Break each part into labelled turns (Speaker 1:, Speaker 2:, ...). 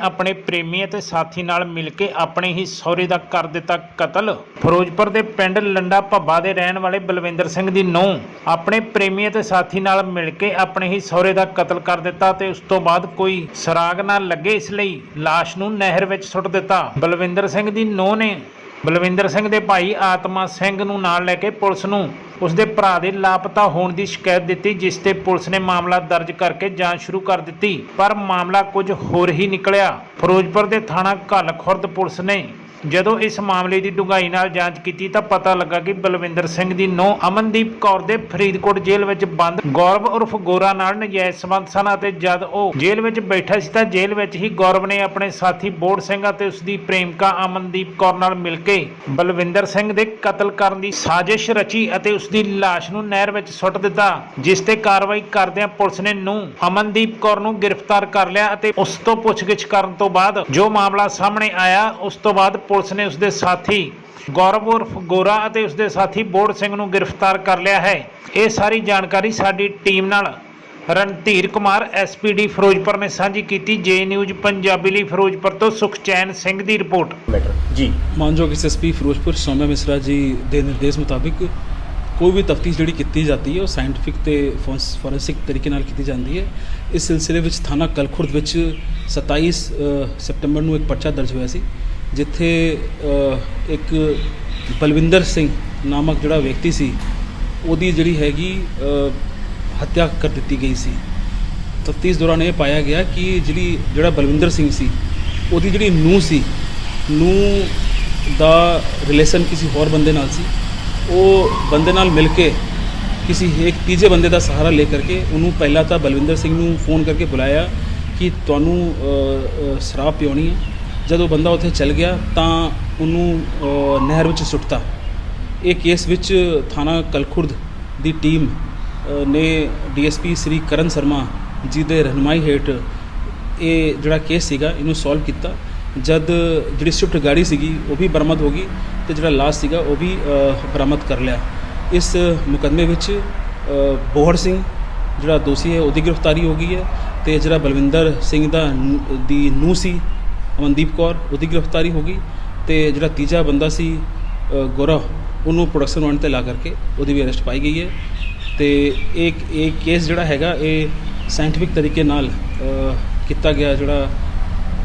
Speaker 1: ਆਪਣੇ ਪ੍ਰੇਮੀ ਅਤੇ ਸਾਥੀ ਨਾਲ ਮਿਲ ਕੇ ਆਪਣੇ ਹੀ ਸਹੁਰੇ ਦਾ ਕਰ ਦਿੱਤਾ ਕਤਲ। ਫਿਰੋਜ਼ਪੁਰ ਦੇ ਪਿੰਡ ਲੰਡਾ ਭੱਬਾ ਦੇ ਰਹਿਣ ਵਾਲੇ ਬਲਵਿੰਦਰ ਸਿੰਘ ਦੀ ਨੂੰਹ ਆਪਣੇ ਪ੍ਰੇਮੀ ਅਤੇ ਸਾਥੀ ਨਾਲ ਮਿਲ ਕੇ ਆਪਣੇ ਹੀ ਸਹੁਰੇ ਦਾ ਕਤਲ ਕਰ ਦਿੱਤਾ ਤੇ ਉਸ ਤੋਂ ਬਾਅਦ ਕੋਈ ਸਰਾਗ ਨਾ ਲੱਗੇ ਇਸ ਲਈ ਲਾਸ਼ ਨੂੰ ਨਹਿਰ ਵਿੱਚ ਸੁੱਟ ਦਿੱਤਾ। ਬਲਵਿੰਦਰ ਸਿੰਘ ਦੀ ਨੂੰਹ ਨੇ ਬਲਵਿੰਦਰ ਸਿੰਘ ਦੇ ਭਾਈ ਆਤਮਾ ਸਿੰਘ ਨੂੰ ਨਾਲ ਲੈ ਕੇ ਪੁਲਿਸ ਨੂੰ ਉਸ ਦੇ ਭਰਾ ਦੇ ਲਾਪਤਾ ਹੋਣ ਦੀ ਸ਼ਿਕਾਇਤ ਦਿੱਤੀ, ਜਿਸ ਤੇ ਪੁਲਿਸ ਨੇ ਮਾਮਲਾ ਦਰਜ ਕਰਕੇ ਜਾਂਚ ਸ਼ੁਰੂ ਕਰ ਦਿੱਤੀ। ਪਰ ਮਾਮਲਾ ਕੁਝ ਹੋਰ ਹੀ ਨਿਕਲਿਆ। ਫਿਰੋਜ਼ਪੁਰ ਦੇ ਥਾਣਾ ਘੱਲ ਖੁਰਦ ਪੁਲਿਸ ਨੇ ਜਦੋਂ ਇਸ ਮਾਮਲੇ ਦੀ ਡੂੰਘਾਈ ਨਾਲ ਜਾਂਚ ਕੀਤੀ ਤਾਂ ਪਤਾ ਲੱਗਾ ਕਿ ਬਲਵਿੰਦਰ ਸਿੰਘ ਦੀ ਨੂੰਹ ਅਮਨਦੀਪ ਕੌਰ ਦੇ ਫਰੀਦਕੋਟ ਜੇਲ੍ਹ ਵਿੱਚ ਬੰਦ ਗੌਰਵ ਉਰਫ ਗੋਰਾ ਨਾਲ ਨਜਾਇਜ਼ ਸੰਬੰਧ ਸਨ ਅਤੇ ਜਦ ਉਹ ਜੇਲ੍ਹ ਵਿੱਚ ਬੈਠਾ ਸੀ ਤਾਂ ਜੇਲ੍ਹ ਵਿੱਚ ਹੀ ਗੌਰਵ ਨੇ ਆਪਣੇ ਸਾਥੀ ਬੋੜ ਸਿੰਘ ਅਤੇ ਉਸ ਦੀ ਪ੍ਰੇਮਿਕਾ ਅਮਨਦੀਪ ਕੌਰ ਨਾਲ ਮਿਲ ਕੇ ਬਲਵਿੰਦਰ ਸਿੰਘ ਦੇ ਕਤਲ ਕਰਨ ਦੀ ਸਾਜ਼ਿਸ਼ ਰਚੀ ਅਤੇ ਉਸ ਦੀ ਲਾਸ਼ ਨੂੰ ਨਹਿਰ ਵਿੱਚ ਸੁੱਟ ਦਿੱਤਾ, ਜਿਸ ਤੇ ਕਾਰਵਾਈ ਕਰਦਿਆਂ ਪੁਲਿਸ ਨੇ ਨੂੰ ਅਮਨਦੀਪ ਕੌਰ ਨੂੰ ਗ੍ਰਿਫਤਾਰ ਕਰ ਲਿਆ ਅਤੇ ਉਸ ਤੋਂ ਪੁੱਛਗਿੱਛ ਕਰਨ ਤੋਂ ਬਾਅਦ ਜੋ ਮਾਮਲਾ ਸਾਹਮਣੇ ਆਇਆ, ਉਸ ਤੋਂ ਬਾਅਦ ਪੁਲਿਸ ਨੇ ਉਸ ਦੇ ਸਾਥੀ ਗੌਰਵ ਉਰਫ ਗੋਰਾ ਅਤੇ ਉਸ ਦੇ ਸਾਥੀ ਬੋੜ ਸਿੰਘ ਨੂੰ ਗ੍ਰਿਫਤਾਰ ਕਰ ਲਿਆ ਹੈ। ਇਹ ਸਾਰੀ ਜਾਣਕਾਰੀ ਸਾਡੀ ਟੀਮ ਨਾਲ ਰਣਧੀਰ ਕੁਮਾਰ ਐਸਪੀਡੀ ਫਿਰੋਜ਼ਪੁਰ ਨੇ ਸਾਂਝੀ ਕੀਤੀ। ਜੇ ਨਿਊਜ਼ ਪੰਜਾਬੀ ਲਈ ਫਿਰੋਜ਼ਪੁਰ ਤੋਂ ਸੁਖਚੈਨ ਸਿੰਘ ਦੀ ਰਿਪੋਰਟ।
Speaker 2: ਜੀ।
Speaker 3: ਮਾਨਯੋਗ ਐਸਐਸਪੀ ਫਿਰੋਜ਼ਪੁਰ ਸੌਮਿਆ ਮਿਸਰਾ ਜੀ ਦੇ ਨਿਰਦੇਸ਼ ਮੁਤਾਬਿਕ ਕੋਈ ਵੀ ਤਫਤੀਸ਼ ਜਿਹੜੀ ਕੀਤੀ ਜਾਂਦੀ ਹੈ ਉਹ ਸਾਇੰਟੀਫਿਕ ਤੇ ਫੋਰੈਂਸਿਕ ਤਰੀਕੇ ਨਾਲ ਕੀਤੀ ਜਾਂਦੀ ਹੈ। ਇਸ ਸਿਲਸਿਲੇ ਵਿੱਚ ਥਾਣਾ ਕਲਖੁਰਦ ਵਿੱਚ 27 ਅ, ਸਪਟੈਂਬਰ ਨੂੰ ਇੱਕ ਪਰਚਾ ਦਰਜ ਹੋਇਆ ਸੀ। ਜਿੱਥੇ ਇੱਕ ਬਲਵਿੰਦਰ ਸਿੰਘ ਨਾਮਕ ਜਿਹੜਾ ਵਿਅਕਤੀ ਸੀ, ਉਹਦੀ ਜਿਹੜੀ ਹੈਗੀ ਹੱਤਿਆ ਕਰ ਦਿੱਤੀ ਗਈ ਸੀ। ਤਫਤੀਸ਼ ਦੌਰਾਨ ਇਹ ਪਾਇਆ ਗਿਆ ਕਿ ਜਿਹੜੀ, ਜਿਹੜਾ ਬਲਵਿੰਦਰ ਸਿੰਘ ਸੀ, ਉਹਦੀ ਜਿਹੜੀ ਨੂੰਹ ਸੀ ਨੂੰ ਦਾ ਰਿਲੇਸ਼ਨ ਕਿਸੇ ਹੋਰ ਬੰਦੇ ਨਾਲ ਸੀ। ਉਹ ਬੰਦੇ ਨਾਲ ਮਿਲ ਕੇ ਕਿਸੇ ਇੱਕ ਤੀਜੇ ਬੰਦੇ ਦਾ ਸਹਾਰਾ ਲੈ ਕਰਕੇ ਉਹਨੂੰ ਪਹਿਲਾਂ ਤਾਂ ਬਲਵਿੰਦਰ ਸਿੰਘ ਨੂੰ ਫੋਨ ਕਰਕੇ ਬੁਲਾਇਆ ਕਿ ਤੁਹਾਨੂੰ ਸ਼ਰਾਬ ਪਿਉਣੀ ਹੈ। ਜਦੋਂ ਬੰਦਾ ਉੱਥੇ ਚਲ ਗਿਆ ਤਾਂ ਉਹਨੂੰ ਨਹਿਰ ਵਿੱਚ ਸੁੱਟਤਾ। ਇਹ ਕੇਸ ਵਿੱਚ ਥਾਣਾ ਕਲਖੁਰਦ ਦੀ ਟੀਮ ਅ, ਨੇ ਡੀਐਸਪੀ ਸ੍ਰੀ ਕਰਨ ਸ਼ਰਮਾ ਜੀ ਦੇ ਰਹਿਨਮਾਈ ਹੇਠ ਇਹ ਜਿਹੜਾ ਕੇਸ ਸੀਗਾ ਇਹਨੂੰ ਸੋਲਵ ਕੀਤਾ। ਜਦ ਜਿਹੜੀ ਸਵਿਫਟ ਗਾੜੀ ਸੀਗੀ ਉਹ ਵੀ ਬਰਾਮਦ ਹੋ ਗਈ ਤੇ ਜਿਹੜਾ ਲਾਸ਼ ਸੀਗਾ ਉਹ ਵੀ ਬਰਾਮਦ ਕਰ ਲਿਆ। ਇਸ ਮੁਕੱਦਮੇ ਵਿੱਚ ਬੋਹਰ ਸਿੰਘ ਜਿਹੜਾ ਦੋਸ਼ੀ ਹੈ ਉਹਦੀ ਗ੍ਰਿਫਤਾਰੀ ਹੋ ਗਈ ਹੈ ਤੇ ਜਿਹੜਾ ਬਲਵਿੰਦਰ ਸਿੰਘ ਦਾ ਦੀ ਨੂੰਹ ਸੀ ਅਮਨਦੀਪ ਕੌਰ ਉਹਦੀ ਗ੍ਰਿਫਤਾਰੀ ਹੋ ਗਈ ਤੇ ਜਿਹੜਾ ਤੀਜਾ ਬੰਦਾ ਸੀ ਅ, ਗੌਰਵ ਉਹਨੂੰ ਪ੍ਰੋਡਕਸ਼ਨ ਵਾਰੰਟ ਤੇ ਲਾ ਕਰਕੇ ਉਹਦੀ ਵੀ ਅਰੈਸਟ ਪਾਈ ਗਈ ਹੈ ਤੇ ਇੱਕ ਇਹ ਕੇਸ ਜਿਹੜਾ ਹੈਗਾ ਇਹ ਸਾਇੰਟੀਫਿਕ ਤਰੀਕੇ ਨਾਲ ਕੀਤਾ ਗਿਆ ਜਿਹੜਾ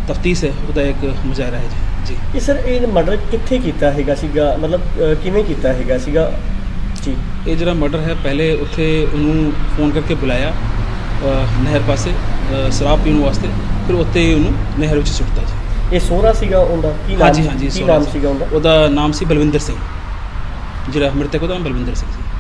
Speaker 3: ਤਫਤੀਸ਼ ਹੈ ਉਹਦਾ ਇੱਕ ਮੁਜ਼ਾਹਰਾ ਹੈ ਜੀ। ਜੀ।
Speaker 2: ਇਹ ਸਰ ਇਹ ਮਰਡਰ ਕਿੱਥੇ ਕੀਤਾ ਹੈਗਾ ਸੀਗਾ? ਮਤਲਬ ਕਿਵੇਂ ਕੀਤਾ ਹੈਗਾ ਸੀਗਾ? ਜੀ।
Speaker 3: ਇਹ ਜਿਹੜਾ ਮਰਡਰ ਹੈ ਪਹਿਲੇ ਉੱਥੇ ਉਹਨੂੰ ਫੋਨ ਕਰਕੇ ਬੁਲਾਇਆ ਨਹਿਰ ਪਾਸੇ ਸ਼ਰਾਬ ਪੀਣ ਵਾਸਤੇ ਫਿਰ ਉੱਥੇ ਹੀ ਉਹਨੂੰ ਨਹਿਰ ਵਿੱਚ ਸੁੱਟਤਾ ਜੀ।
Speaker 2: ਇਹ ਸੋਹਰਾ ਸੀਗਾ ਉਹਦਾ? ਕੀ ਨਾਮ
Speaker 3: ਹਾਂਜੀ ਹਾਂਜੀ
Speaker 2: ਕੀ
Speaker 3: ਸੋਹਣਾ
Speaker 2: ਨਾਮ
Speaker 3: ਸੀ।
Speaker 2: ਸੀਗਾ ਉਹਦਾ?
Speaker 3: ਉਹਦਾ ਨਾਮ ਸੀ ਬਲਵਿੰਦਰ ਸਿੰਘ। ਜਿਹੜਾ ਮ੍ਰਿਤਕ ਉਹਦਾ ਨਾਮ ਬਲਵਿੰਦਰ ਸਿੰਘ ਸੀ।